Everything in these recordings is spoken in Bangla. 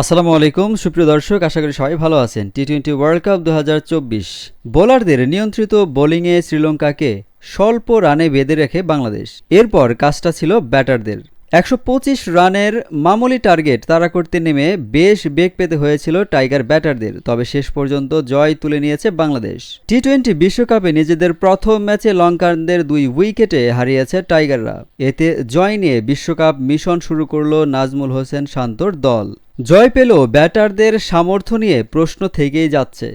আসসালামু আলাইকুম, সুপ্রিয় দর্শক, আশা করি সবাই ভালো আছেন। টি টোয়েন্টি ওয়ার্ল্ড কাপ দু হাজার চব্বিশ। বোলারদের নিয়ন্ত্রিত বোলিংয়ে শ্রীলঙ্কাকে স্বল্প রানে বেঁধে রেখে বাংলাদেশ। এরপর কাজটা ছিল ব্যাটারদের। একশো পঁচিশ রানের মামুলি টার্গেট তারা করতে নেমে বেশ বেগ পেতে হয়েছিল টাইগার ব্যাটারদের। তবে শেষ পর্যন্ত জয় তুলে নিয়েছে বাংলাদেশ। টি টোয়েন্টি বিশ্বকাপে নিজেদের প্রথম ম্যাচে লঙ্কানদের দুই উইকেটে হারিয়েছে টাইগাররা। এতে জয় নিয়ে বিশ্বকাপ মিশন শুরু করল নাজমুল হোসেন শান্তর দল। জয় পেল ব্যাটারদের সামর্থ্য নিয়ে প্রশ্ন থেকেই যাচ্ছে।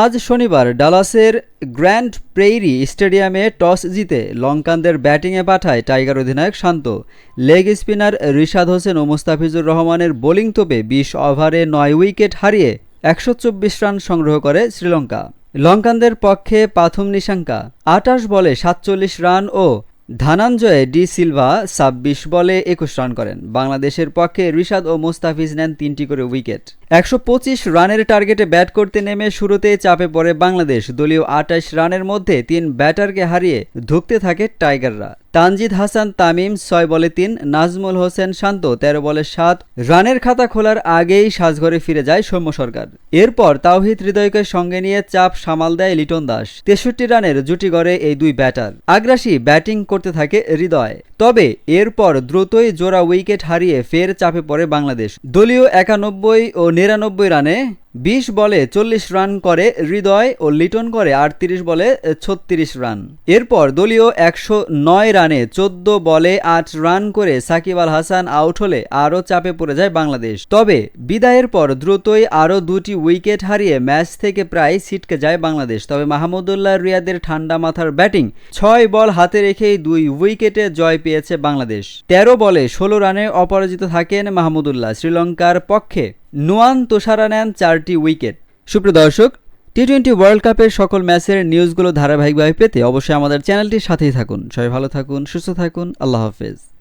আজ শনিবার ডালাসের গ্র্যান্ড প্রেইরি স্টেডিয়ামে টস জিতে লঙ্কানদের ব্যাটিংয়ে পাঠায় টাইগার অধিনায়ক শান্ত। লেগ স্পিনার রিশাদ হোসেন ও মুস্তাফিজুর রহমানের বোলিং তোপে বিশ ওভারে নয় উইকেট হারিয়ে একশো চব্বিশ রান সংগ্রহ করে শ্রীলঙ্কা। লঙ্কানদের পক্ষে পাথম নিশাঙ্কা, আটাশ বলে সাতচল্লিশ রান ও ধানাঞ্জয়ে ডি সিলভা ছাব্বিশ বলে একুশ রান করেন। বাংলাদেশের পক্ষে রিশাদ ও মুস্তাফিজ নেন তিনটি করে উইকেট। একশো পঁচিশ রানের টার্গেটে ব্যাট করতে নেমে শুরুতে চাপে পড়ে বাংলাদেশ। দলীয় আটাইশ রানের মধ্যে তিন ব্যাটারকে হারিয়ে ধুঁকতে থাকে টাইগাররা। তানজিদ হাসান, তামিম, ছয় বলে তিন, নাজমুল হোসেন শান্ত, তেরো বলে সাত। রানের খাতা খোলার আগেই সাজঘরে ফিরে যায় সৌম্য সরকার। এরপর তাওহিদ হৃদয়কে সঙ্গে নিয়ে চাপ সামাল দেয় লিটন দাস। তেষট্টি রানের জুটি গড়ে এই দুই ব্যাটার। আগ্রাসী ব্যাটিং করতে থাকে হৃদয়। তবে এরপর দ্রুতই জোড়া উইকেট হারিয়ে ফের চাপে পড়ে বাংলাদেশ। দলীয় একানব্বই ও নিরানব্বই রানে বিশ বলে চল্লিশ রান করে হৃদয় ও লিটন করে আটত্রিশ বলে ছত্রিশ রান। এরপর দলীয় একশো নয় রানে চোদ্দ বলে আট রান করে সাকিব আল হাসান আউট হলে আরও চাপে পড়ে যায় বাংলাদেশ। তবে বিদায়ের পর দ্রুতই আরও দুটি উইকেট হারিয়ে ম্যাচ থেকে প্রায় ছিটকে যায় বাংলাদেশ। তবে মাহমুদুল্লাহ রিয়াদের ঠান্ডা মাথার ব্যাটিং ছয় বল হাতে রেখেই দুই উইকেটে জয় পেয়েছে বাংলাদেশ। তেরো বলে ষোলো রানে অপরাজিত থাকেন মাহমুদুল্লাহ শ্রীলঙ্কার পক্ষে নোয়ান তোষারা নেন চারটি উইকেট। সুপ্রিয় দর্শক টি টোয়েন্টি ওয়ার্ল্ড কাপের সকল ম্যাচের নিউজগুলো ধারাবাহিকভাবে পেতে অবশ্যই আমাদের চ্যানেলটির সাথেই থাকুন। সবাই ভালো থাকুন, সুস্থ থাকুন, আল্লাহ হাফেজ।